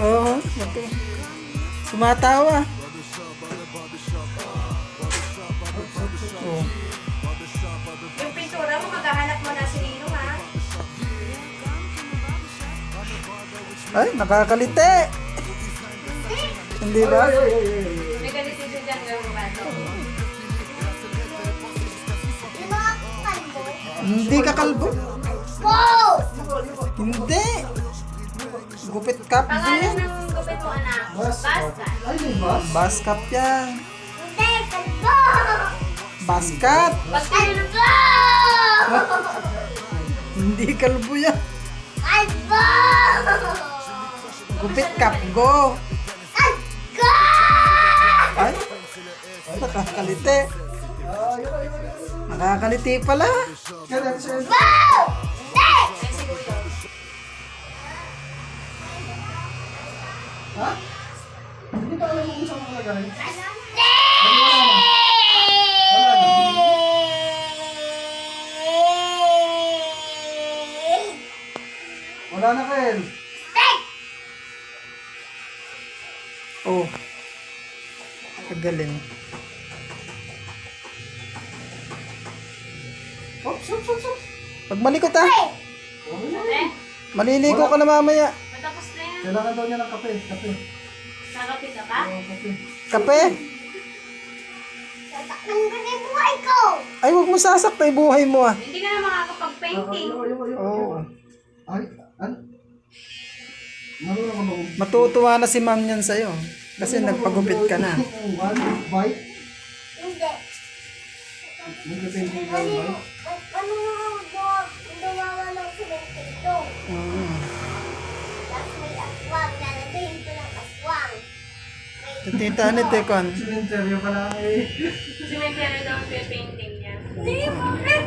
Oo, ito. Tumatawa. Oh. Yung pintura mo, maghahanap mo na si Ninong ha. Ay, nakakalite. Hindi ba? May ganito siya dyan gawin ba ito? Hindi ka kalbo. Hindi. Gupit cap Pangalan yan. ng gupit mo anak? Baskat. Baskat yan. Baskat. Baskat yun ang Hindi kalbo yan. Gupit cap, go. Ay, nakakalite. Nakakalite pala. Hindi pa alam kung saan makalagay. Wala na, Kel. Oh. Kagaling. Oops, oops, oops, oops. Pag malikot ah. Maliligo ka na mamaya. Na. Kailangan daw niya ng kape. Kape. Kakapit na ba? Oh, kape. Kape. Ay, huwag mo sasakta yung buhay mo ah. Hindi ka na makakapag-painting. Ayaw. Oo. Ay, an? Marunong ka mag- Matutuwa na si ma'am niyan sa'yo. Kasi nagpagupit ka na. One bite. Magpe-painting ka ng bite. Mm. Tita ni Tekon. Sininterview ka lang eh. Cemetery daw ang painting niya. Hindi, bakit?